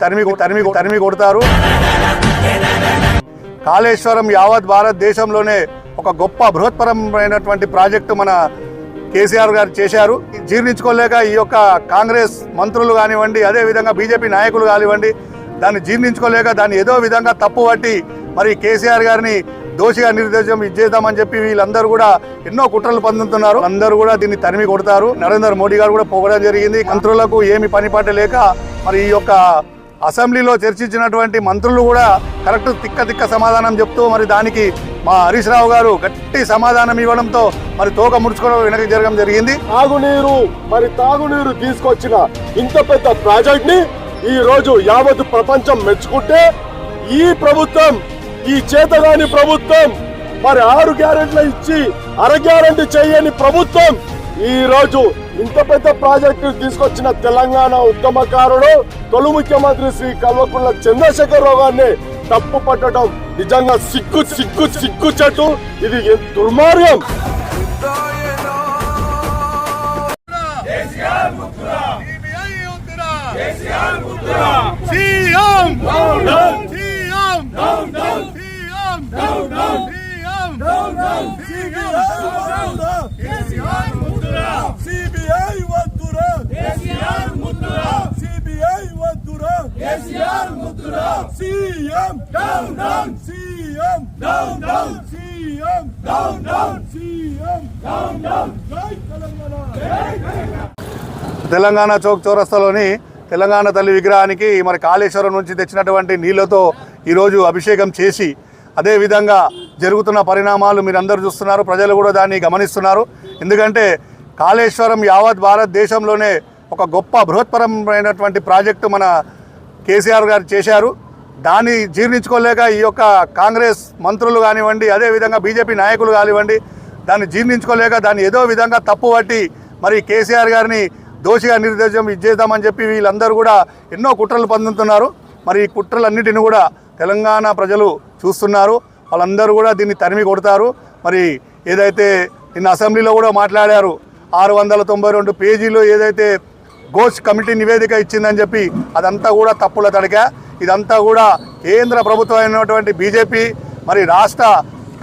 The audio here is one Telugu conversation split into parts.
తరిమి తరిమి తరిమి కొడతారు. కాళేశ్వరం యావత్ భారతదేశంలోనే ఒక గొప్ప బృహత్పరమైనటువంటి ప్రాజెక్టు మన కేసీఆర్ గారు చేశారు. జీర్ణించుకోలేక ఈ యొక్క కాంగ్రెస్ మంత్రులు కానివ్వండి అదే విధంగా బీజేపీ నాయకులు కానివ్వండి దాన్ని జీర్ణించుకోలేక దాన్ని ఏదో విధంగా తప్పు పట్టి మరి కేసీఆర్ గారిని దోషిగా నిర్దేశం ఇచ్చేద్దామని చెప్పి వీళ్ళందరూ కూడా ఎన్నో కుట్రలు పొందుతున్నారు. అందరూ కూడా దీన్ని తరిమి కొడతారు. నరేంద్ర మోడీ గారు కూడా పొగడం జరిగింది. మంత్రులకు ఏమి పని పాట లేక మరి ఈ యొక్క అసెంబ్లీలో చర్చించినటువంటి మంత్రులు కూడా కరెక్ట్ తిక్క తిక్క సమాధానం చెప్తూ మరి దానికి మా హరీష్ రావు గారు గట్టి సమాధానం ఇవ్వడంతో మరి తోక ముడుచుకోవడం వెనక జరగడం జరిగింది. తాగునీరు మరి తాగునీరు తీసుకొచ్చిన ఇంత పెద్ద ప్రాజెక్ట్ని ఈ రోజు యావత్ ప్రపంచం మెచ్చుకుంటే ఈ ప్రభుత్వం ఈ చేతగాని ప్రభుత్వం మరి ఆరు గ్యారెంట్లు ఇచ్చి అర గ్యారెంటీ చేయని ప్రభుత్వం ఈ రోజు ఇంత పెద్ద ప్రాజెక్టు తీసుకొచ్చిన తెలంగాణ ఉద్యమకారుడు తొలి ముఖ్యమంత్రి శ్రీ కల్వకుంట్ల చంద్రశేఖరరావు గారిని తప్పు పట్టడం నిజంగా సిగ్గు సిగ్గు సిగ్గు చెట్టు. ఇది ఎంత దుర్మార్గం? CM CM CBI CM down down CM down down CM down down CM down down జై తెలంగాణ తెలంగాణ చౌక్ చౌరస్తాలోని తెలంగాణ తల్లి విగ్రహానికి మరి కాళేశ్వరం నుంచి తెచ్చినటువంటి నీళ్ళతో ఈరోజు అభిషేకం చేసి అదేవిధంగా జరుగుతున్న పరిణామాలు మీరందరూ చూస్తున్నారు ప్రజలు కూడా దాన్ని గమనిస్తున్నారు. ఎందుకంటే కాళేశ్వరం యావత్ భారతదేశంలోనే ఒక గొప్ప బృహత్పరమైనటువంటి ప్రాజెక్టు మన కేసీఆర్ గారు చేశారు. దాన్ని జీర్ణించుకోలేక ఈ యొక్క కాంగ్రెస్ మంత్రులు కానివ్వండి అదేవిధంగా బీజేపీ నాయకులు కానివ్వండి దాన్ని జీర్ణించుకోలేక దాన్ని ఏదో విధంగా తప్పు పట్టి మరి కేసీఆర్ గారిని దోషిగా నిర్దేశం ఇచ్చేద్దామని చెప్పి వీళ్ళందరూ కూడా ఎన్నో కుట్రలు పొందుతున్నారు. మరి ఈ కుట్రలన్నిటిని కూడా తెలంగాణ ప్రజలు చూస్తున్నారు. వాళ్ళందరూ కూడా దీన్ని తరిమి కొడతారు. మరి ఏదైతే నిన్న అసెంబ్లీలో కూడా మాట్లాడారు ఆరు వందల తొంభై రెండు పేజీలు ఏదైతే ఘోష్ కమిటీ నివేదిక ఇచ్చిందని చెప్పి అదంతా కూడా తప్పుల తడిగా ఇదంతా కూడా కేంద్ర ప్రభుత్వం అయినటువంటి బీజేపీ మరి రాష్ట్ర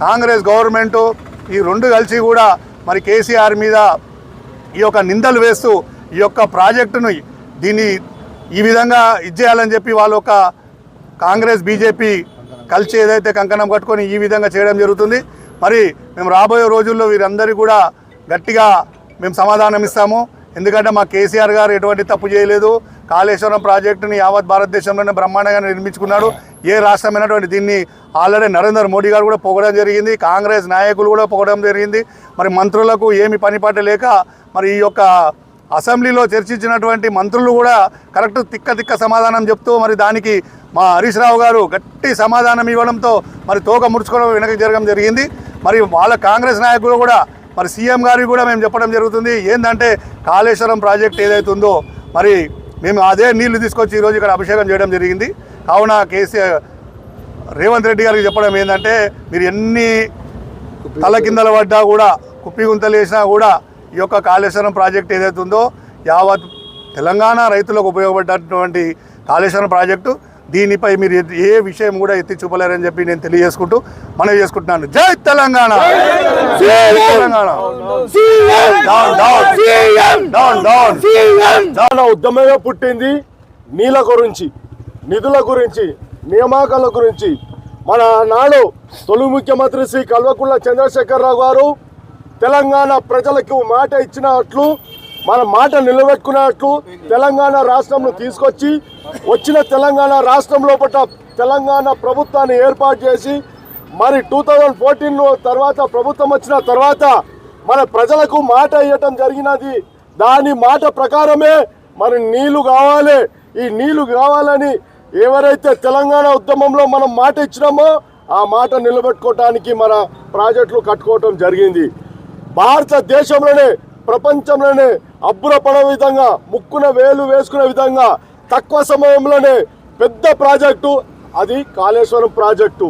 కాంగ్రెస్ గవర్నమెంటు ఈ రెండు కలిసి కూడా మరి కేసీఆర్ మీద ఈ యొక్క నిందలు వేస్తూ ఈ యొక్క ప్రాజెక్టును దీన్ని ఈ విధంగా ఇచ్చేయాలని చెప్పి వాళ్ళు ఒక కాంగ్రెస్ బీజేపీ కలిసి ఏదైతే కంకణం కట్టుకొని ఈ విధంగా చేయడం జరుగుతుంది. మరి మేము రాబోయే రోజుల్లో వీరందరూ కూడా గట్టిగా మేము సమాధానం ఇస్తాము. ఎందుకంటే మా కేసీఆర్ గారు ఎటువంటి తప్పు చేయలేదు. కాళేశ్వరం ప్రాజెక్టుని యావత్ భారతదేశంలోనే బ్రహ్మాండంగా నిర్మించుకున్నాడు. ఏ రాష్ట్రమైనటువంటి దీన్ని ఆల్రెడీ నరేంద్ర మోడీ గారు కూడా పొగడం జరిగింది. కాంగ్రెస్ నాయకులు కూడా పొగడం జరిగింది. మరి మంత్రులకు ఏమి పనిపాట లేక మరి ఈ యొక్క అసెంబ్లీలో చర్చించినటువంటి మంత్రులు కూడా కరెక్ట్ తిక్క తిక్క సమాధానం చెప్తూ మరి దానికి మా హరీష్ రావు గారు గట్టి సమాధానం ఇవ్వడంతో మరి తోక ముడుచుకోవడం వెనక జరగడం జరిగింది. మరి వాళ్ళ కాంగ్రెస్ నాయకులు కూడా మరి సీఎం గారికి కూడా మేము చెప్పడం జరుగుతుంది. ఏంటంటే కాళేశ్వరం ప్రాజెక్ట్ ఏదైతే ఉందో మరి మేము అదే నీళ్ళు తీసుకొచ్చి ఈరోజు ఇక్కడ అభిషేకం చేయడం జరిగింది. కావున కేసీఆర్ రేవంత్ రెడ్డి గారికి చెప్పడం ఏంటంటే మీరు ఎన్ని తలకిందలు పడ్డా కూడా కుప్పి గుంతలు వేసినా కూడా ఈ యొక్క కాళేశ్వరం ప్రాజెక్ట్ ఏదైతే ఉందో యావత్ తెలంగాణ రైతులకు ఉపయోగపడ్డటువంటి కాళేశ్వరం ప్రాజెక్టు దీనిపై మీరు ఏ- విషయం కూడా ఎత్తి చూపలేరని చెప్పి నేను తెలియజేసుకుంటూ మనవి చేసుకుంటున్నాను. జై Telangana! Telangana! Down down down down చాలా ఉద్యమమే పుట్టింది నీళ్ళ గురించి నిధుల గురించి నియామకాల గురించి. మన నాడు తొలి ముఖ్యమంత్రి శ్రీ కల్వకుంట్ల చంద్రశేఖరరావు గారు తెలంగాణ ప్రజలకు మాట ఇచ్చినట్లు మన మాట నిలబెట్టుకున్నట్లు తెలంగాణ రాష్ట్రంలో తీసుకొచ్చి వచ్చిన తెలంగాణ రాష్ట్రం లోపల తెలంగాణ ప్రభుత్వాన్ని ఏర్పాటు చేసి మరి టూ థౌజండ్ ఫోర్టీన్ తర్వాత ప్రభుత్వం వచ్చిన తర్వాత మన ప్రజలకు మాట ఇవ్వటం జరిగినది. దాని మాట ప్రకారమే మరి నీళ్ళు కావాలి. ఈ నీళ్ళు కావాలని ఎవరైతే తెలంగాణ ఉద్యమంలో మనం మాట ఇచ్చినామో ఆ మాట నిలబెట్టుకోవటానికి మన ప్రాజెక్టులు కట్టుకోవటం జరిగింది. భారతదేశంలోనే ప్రపంచంలోనే అబ్బురపడే విధంగా ముక్కున వేలు వేసుకునే విధంగా తక్కువ సమయంలోనే పెద్ద ప్రాజెక్టు అది కాళేశ్వరం ప్రాజెక్టు.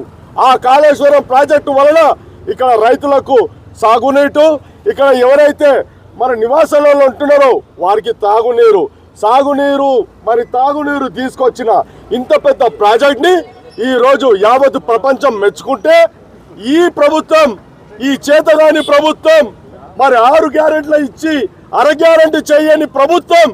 ఆ కాళేశ్వరం ప్రాజెక్టు వలన ఇక్కడ రైతులకు సాగునీటు ఇక్కడ ఎవరైతే మన నివాసాలలో ఉంటున్నారో వారికి తాగునీరు. సాగునీరు మరి తాగునీరు తీసుకొచ్చిన ఇంత పెద్ద ప్రాజెక్ట్ని ఈ రోజు యావత్ ప్రపంచం మెచ్చుకుంటే ఈ ప్రభుత్వం ఈ చేతగాని ప్రభుత్వం మరి ఆరు గ్యారెంట్లు ఇచ్చి అర గ్యారెంటీ చేయని ప్రభుత్వం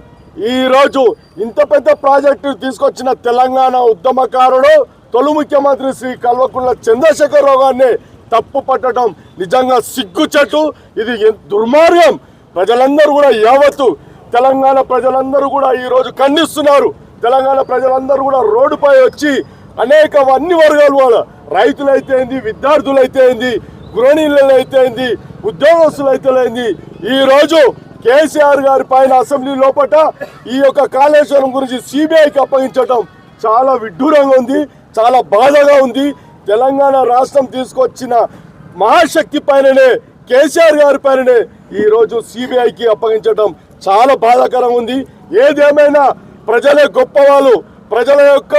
ఈ రోజు ఇంత పెద్ద ప్రాజెక్టు తీసుకొచ్చిన తెలంగాణ ఉద్యమకారుడు తొలి ముఖ్యమంత్రి శ్రీ కల్వకుంట్ల చంద్రశేఖరరావు గారిని తప్పు పట్టడం నిజంగా సిగ్గుచెట్టు ఇది దుర్మార్గం. ప్రజలందరూ కూడా యావత్తు తెలంగాణ ప్రజలందరూ కూడా ఈ రోజు ఖండిస్తున్నారు. తెలంగాణ ప్రజలందరూ కూడా రోడ్డుపై వచ్చి అనేక అన్ని వర్గాలు వాళ్ళ రైతులైతే విద్యార్థులైతేంది విద్యార్థులైతే అయితే అయింది ఉద్యోగస్తులు అయితే అయింది ఈరోజు కేసీఆర్ గారి పైన అసెంబ్లీ లోపట ఈ యొక్క కాళేశ్వరం గురించి సిబిఐకి అప్పగించడం చాలా విడ్డూరంగా ఉంది చాలా బాధగా ఉంది. తెలంగాణ రాష్ట్రం తీసుకొచ్చిన మహాశక్తి పైననే కేసీఆర్ గారి పైననే ఈ రోజు సిబిఐకి అప్పగించడం చాలా బాధాకరంగా ఉంది. ఏదేమైనా ప్రజలే గొప్పవాళ్ళు ప్రజల యొక్క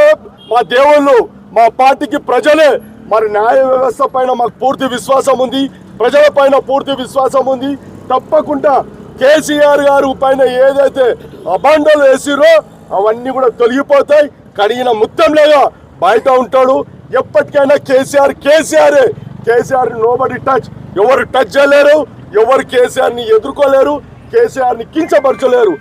మా దేవుళ్ళు మా పార్టీకి ప్రజలే మరి న్యాయ వ్యవస్థ పైన మాకు పూర్తి విశ్వాసం ఉంది ప్రజల పైన పూర్తి విశ్వాసం ఉంది. తప్పకుండా కేసీఆర్ గారు పైన ఏదైతే అబాండాలు వేసిరో అవన్నీ కూడా తొలగిపోతాయి. కడిగిన ముత్తంలాగా బయట ఉంటాడు. ఎప్పటికైనా కేసీఆర్ కేసీఆర్. కేసీఆర్ నోబడి టచ్ ఎవరు టచ్ చేయలేరు. ఎవరు కేసీఆర్ని ఎదుర్కోలేరు. కేసీఆర్ని కించపరచలేరు.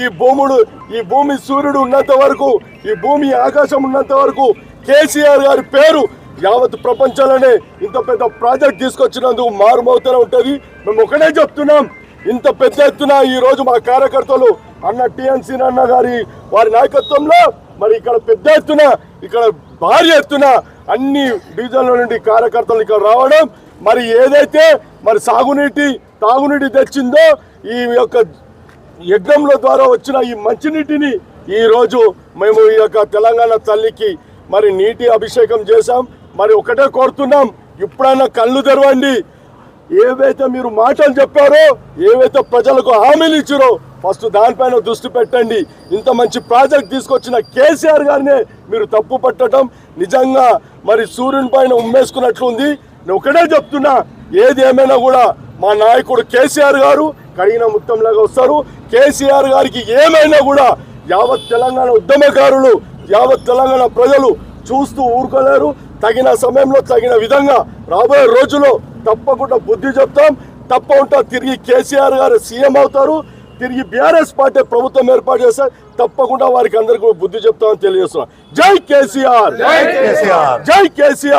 ఈ భూముడు ఈ భూమి సూర్యుడు ఉన్నంత వరకు ఈ భూమి ఆకాశం ఉన్నంత వరకు కేసీఆర్ గారి పేరు యావత్ ప్రపంచంలోనే ఇంత పెద్ద ప్రాజెక్ట్ తీసుకొచ్చినందుకు మారుమవుతూనే ఉంటుంది. మేము ఒకటే చెప్తున్నాం ఇంత పెద్ద ఎత్తున ఈ రోజు మా కార్యకర్తలు అన్న టిఎన్సీ అన్న గారి వారి నాయకత్వంలో మరి ఇక్కడ పెద్ద ఎత్తున ఇక్కడ భారీ ఎత్తున అన్ని డివిజన్ల నుండి కార్యకర్తలు ఇక్కడ రావడం మరి ఏదైతే మరి సాగునీటి తాగునీటి తెచ్చిందో ఈ యొక్క యజ్ఞంల ద్వారా వచ్చిన ఈ మంచినీటిని ఈరోజు మేము ఈ యొక్క తెలంగాణ తల్లికి మరి నీటి అభిషేకం చేశాం. మరి ఒకటే కోరుతున్నాం ఇప్పుడైనా కళ్ళు తెరవండి. ఏవైతే మీరు మాటలు చెప్పారో ఏవైతే ప్రజలకు హామీలు ఇచ్చారో ఫస్ట్ దానిపైన దృష్టి పెట్టండి. ఇంత మంచి ప్రాజెక్ట్ తీసుకొచ్చిన కేసీఆర్ గారినే మీరు తప్పు పట్టడం నిజంగా మరి సూర్యుని పైన ఉమ్మేసుకున్నట్లుంది. నేను ఒకటే చెప్తున్నా ఏది ఏమైనా కూడా మా నాయకుడు కేసీఆర్ గారు కడిగిన ముత్తంలాగా వస్తారు. కేసీఆర్ గారికి ఏమైనా కూడా యావత్ తెలంగాణ ఉద్యమకారులు యావత్ తెలంగాణ ప్రజలు చూస్తూ ఊరుకోలేరు. తగిన సమయంలో తగిన విధంగా రాబోయే రోజుల్లో తప్పకుండా బుద్ధి చెప్తాం. తప్పకుండా తిరిగి కేసీఆర్ గారు సీఎం అవుతారు. తిరిగి బీఆర్ఎస్ పార్టీ ప్రభుత్వం ఏర్పాటు చేస్తారు తప్పకుండా వారికి అందరికీ బుద్ధి చెప్తామని తెలియజేస్తున్నాం. జై కేసీఆర్! జై కేసీఆర్. జై కేసీఆర్!